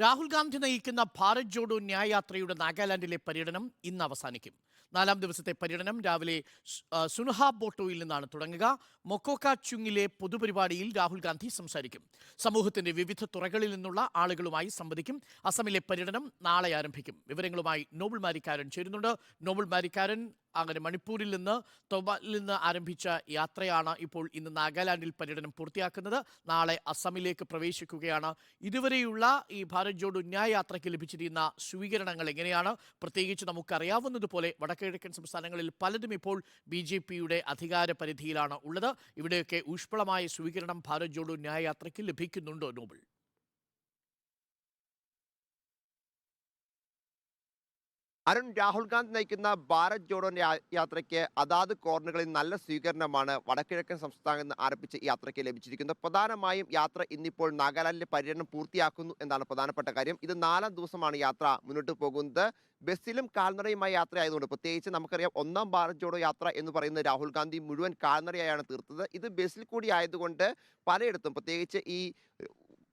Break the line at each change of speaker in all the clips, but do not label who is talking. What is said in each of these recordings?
രാഹുൽ ഗാന്ധി നയിക്കുന്ന ഭാരത് ജോഡോ ന്യായയാത്രയുടെ നാഗാലാൻഡിലെ പര്യടനം ഇന്ന് അവസാനിക്കും. നാലാം ദിവസത്തെ പര്യടനം രാവിലെ സുനഹാ ബോട്ടോയിൽ നിന്നാണ് തുടങ്ങുക. മൊക്കോക്ക ചുങ്ങിലെ പൊതുപരിപാടിയിൽ രാഹുൽ ഗാന്ധി സംസാരിക്കും. സമൂഹത്തിന്റെ വിവിധ തുറകളിൽ നിന്നുള്ള ആളുകളുമായി സംവദിക്കും. അസമിലെ പര്യടനം നാളെ ആരംഭിക്കും. വിവരങ്ങളുമായി നോബിൾ മാരിക്കാരൻ ചേരുന്നുണ്ട്. നോബിൾ മാരിക്കാരൻ അങ്ങനെ മണിപ്പൂരിൽ നിന്ന് തൊബാലിൽ നിന്ന് ആരംഭിച്ച യാത്രയാണ് ഇപ്പോൾ ഇന്ന് നാഗാലാൻഡിൽ പര്യടനം പൂർത്തിയാക്കുന്നത്. നാളെ അസമിലേക്ക് പ്രവേശിക്കുകയാണ്. ഇതുവരെയുള്ള ഈ ഭാരത് ജോഡോ ന്യായ യാത്രയ്ക്ക് ലഭിച്ചിരിക്കുന്ന സ്വീകരണങ്ങൾ എങ്ങനെയാണ്? പ്രത്യേകിച്ച് നമുക്കറിയാവുന്നതുപോലെ വടക്കുകിഴക്കൻ സംസ്ഥാനങ്ങളിൽ പലതും ഇപ്പോൾ ബി ജെ പിയുടെ അധികാര പരിധിയിലാണ് ഉള്ളത്. ഇവിടെയൊക്കെ ഊഷ്മളമായ സ്വീകരണം ഭാരത് ജോഡോ ന്യായ യാത്രയ്ക്ക് ലഭിക്കുന്നുണ്ടോ നോബിൾ?
അരുൺ രാഹുൽ ഗാന്ധി നയിക്കുന്ന ഭാരത് ജോഡോ യാത്രയ്ക്ക് അതാത് കോർണറുകളിൽ നല്ല സ്വീകരണമാണ് വടക്കിഴക്കൻ സംസ്ഥാനത്ത് നിന്ന് ആരംഭിച്ച യാത്രയ്ക്ക് ലഭിച്ചിരിക്കുന്നത്. പ്രധാനമായും യാത്ര ഇന്നിപ്പോൾ നാഗാലാൻഡിലെ പര്യടനം പൂർത്തിയാക്കുന്നു എന്നാണ് പ്രധാനപ്പെട്ട കാര്യം. ഇത് നാലാം ദിവസമാണ് യാത്ര മുന്നോട്ട് പോകുന്നത്. ബസ്സിലും കാൽനടയുമായി യാത്രയായതുകൊണ്ട് പ്രത്യേകിച്ച് നമുക്കറിയാം ഒന്നാം ഭാരത് ജോഡോ യാത്ര എന്ന് പറയുന്ന രാഹുൽ ഗാന്ധി മുഴുവൻ കാൽനടയായാണ് തീർത്തത്. ഇത് ബസ്സിൽ കൂടി ആയതുകൊണ്ട് പലയിടത്തും പ്രത്യേകിച്ച് ഈ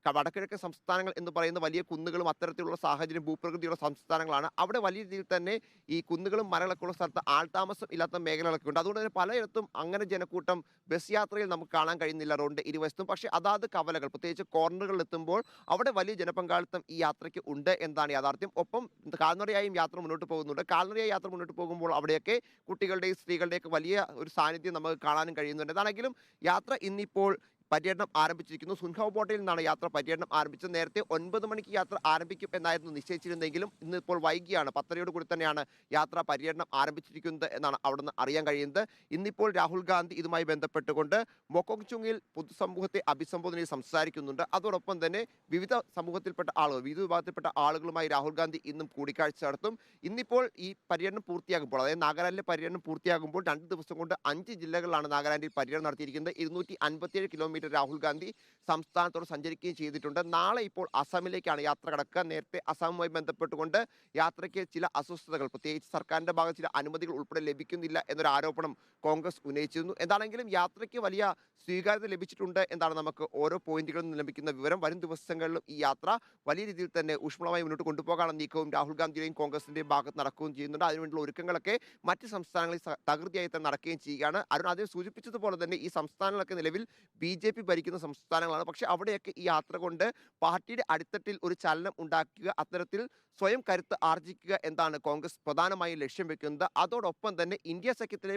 വടക്കിഴക്കൻ സംസ്ഥാനങ്ങൾ എന്ന് പറയുന്ന വലിയ കുന്നുകളും അത്തരത്തിലുള്ള സാഹചര്യം ഭൂപ്രകൃതിയുള്ള സംസ്ഥാനങ്ങളാണ്. അവിടെ വലിയ രീതിയിൽ തന്നെ ഈ കുന്നുകളും മരങ്ങളൊക്കെ ഉള്ള സ്ഥലത്ത് ആൾതാമസം ഇല്ലാത്ത മേഖലകളൊക്കെ ഉണ്ട്. അതുകൊണ്ട് തന്നെ പലയിടത്തും അങ്ങനെ ജനക്കൂട്ടം ബസ് യാത്രയിൽ നമുക്ക് കാണാൻ കഴിയുന്നില്ല. റോഡ് ഇരുവശത്തും. പക്ഷേ അതാത് കവലകൾ പ്രത്യേകിച്ച് കോർണറുകളിൽ എത്തുമ്പോൾ അവിടെ വലിയ ജനപങ്കാളിത്തം ഈ യാത്രയ്ക്ക് ഉണ്ട് എന്നാണ് യാഥാർത്ഥ്യം. ഒപ്പം കാൽനടയായും യാത്ര മുന്നോട്ട് പോകുന്നുണ്ട്. കാൽനടയായി യാത്ര മുന്നോട്ട് പോകുമ്പോൾ അവിടെയൊക്കെ കുട്ടികളുടെയും സ്ത്രീകളുടെയൊക്കെ വലിയ ഒരു സാന്നിധ്യം നമുക്ക് കാണാനും കഴിയുന്നുണ്ട്. എന്താണെങ്കിലും യാത്ര ഇന്നിപ്പോൾ പര്യടനം ആരംഭിച്ചിരിക്കുന്നു. സുൻഹവ് ബോട്ടയിൽ നിന്നാണ് യാത്ര പര്യടനം ആരംഭിച്ചത്. നേരത്തെ ഒൻപത് മണിക്ക് യാത്ര ആരംഭിക്കും എന്നായിരുന്നു നിശ്ചയിച്ചിരുന്നെങ്കിലും ഇന്നിപ്പോൾ വൈകിയാണ്. പത്തരയോട് കൂടി തന്നെയാണ് യാത്ര പര്യടനം ആരംഭിച്ചിരിക്കുന്നത് എന്നാണ് അവിടെ അറിയാൻ കഴിയുന്നത്. ഇന്നിപ്പോൾ രാഹുൽ ഗാന്ധി ഇതുമായി ബന്ധപ്പെട്ടുകൊണ്ട് മൊക്കോങ് ചുങ്ങിൽ പൊതുസമൂഹത്തെ അഭിസംബോധന ചെയ്ത് സംസാരിക്കുന്നുണ്ട്. അതോടൊപ്പം തന്നെ വിവിധ സമൂഹത്തിൽപ്പെട്ട ആളുകൾ വിവിധ വിഭാഗത്തിൽപ്പെട്ട ആളുകളുമായി രാഹുൽ ഗാന്ധി ഇന്നും കൂടിക്കാഴ്ച നടത്തും. ഇന്നിപ്പോൾ ഈ പര്യടനം പൂർത്തിയാകുമ്പോൾ അതായത് നാഗാലാൻഡിലെ പര്യടനം പൂർത്തിയാകുമ്പോൾ രണ്ട് ദിവസം കൊണ്ട് അഞ്ച് ജില്ലകളിലാണ് നാഗാലാൻഡിൽ പര്യടനം നടത്തിയിരിക്കുന്നത്. ഇരുന്നൂറ്റി അൻപത്തിയേഴ് കിലോമീറ്റർ രാഹുൽ ഗാന്ധി സംസ്ഥാനത്തോട് സഞ്ചരിക്കുകയും ചെയ്തിട്ടുണ്ട്. നാളെ ഇപ്പോൾ അസമിലേക്കാണ് യാത്ര കടക്കുക. നേരത്തെ അസമുമായി ബന്ധപ്പെട്ടുകൊണ്ട് യാത്രയ്ക്ക് ചില അസ്വസ്ഥതകൾ പ്രത്യേകിച്ച് സർക്കാരിന്റെ ഭാഗത്ത് ചില അനുമതികൾ ഉൾപ്പെടെ ലഭിക്കുന്നില്ല എന്നൊരു ആരോപണം കോൺഗ്രസ് ഉന്നയിച്ചിരുന്നു. എന്താണെങ്കിലും യാത്രയ്ക്ക് വലിയ സ്വീകാര്യത ലഭിച്ചിട്ടുണ്ട് എന്നാണ് നമുക്ക് ഓരോ പോയിന്റുകളിൽ നിന്ന് ലഭിക്കുന്ന വിവരം. വരും ദിവസങ്ങളിലും ഈ യാത്ര വലിയ രീതിയിൽ തന്നെ ഊഷ്മളമായി മുന്നോട്ട് കൊണ്ടുപോകാനുള്ള നീക്കവും രാഹുൽ ഗാന്ധിയുടെയും കോൺഗ്രസിന്റെയും ഭാഗത്ത് നടക്കുകയും ചെയ്യുന്നുണ്ട്. അതിനുവേണ്ടിയുള്ള ഒരുക്കങ്ങളൊക്കെ മറ്റ് സംസ്ഥാനങ്ങളിൽ തകൃതിയായി തന്നെ നടക്കുകയും ചെയ്യുകയാണ്. അരുൺ ആദ്യം സൂചിപ്പിച്ചതുപോലെ തന്നെ ഈ സംസ്ഥാനങ്ങളൊക്കെ നിലവിൽ ബി ജെ പി ഭരിക്കുന്ന സംസ്ഥാനങ്ങളാണ്. പക്ഷെ അവിടെയൊക്കെ ഈ യാത്ര കൊണ്ട് പാർട്ടിയുടെ അടിത്തട്ടിൽ ഒരു ചലനം ഉണ്ടാക്കുക അത്തരത്തിൽ സ്വയം കരുത്ത് ആർജിക്കുക എന്നാണ് കോൺഗ്രസ് പ്രധാനമായും ലക്ഷ്യം വെക്കുന്നത്. അതോടൊപ്പം തന്നെ ഇന്ത്യ സഖ്യത്തിലെ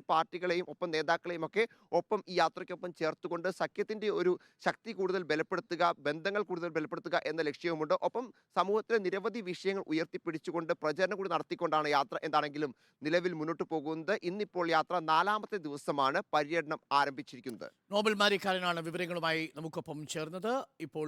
പാർട്ടികളെയും ഒപ്പം നേതാക്കളെയും ഒക്കെ ഒപ്പം ഈ യാത്രയ്ക്കൊപ്പം ചേർത്തുകൊണ്ട് സഖ്യത്തിന്റെ ഒരു ശക്തി കൂടുതൽ ബലപ്പെടുത്തുക ബന്ധങ്ങൾ കൂടുതൽ ബലപ്പെടുത്തുക എന്ന ലക്ഷ്യവുമുണ്ട്. ഒപ്പം സമൂഹത്തിലെ നിരവധി വിഷയങ്ങൾ ഉയർത്തിപ്പിടിച്ചുകൊണ്ട് പ്രചരണം കൂടി നടത്തിക്കൊണ്ടാണ് യാത്ര എന്താണെങ്കിലും നിലവിൽ മുന്നോട്ട് പോകുന്നത്. ഇന്നിപ്പോൾ യാത്ര നാലാമത്തെ ദിവസമാണ് പര്യടനം ആരംഭിച്ചിരിക്കുന്നത്.
നോബൽ മാരിക്കാരനാണ് വിവരങ്ങളുമായി നമുക്കൊപ്പം ചേർന്നത്. ഇപ്പോൾ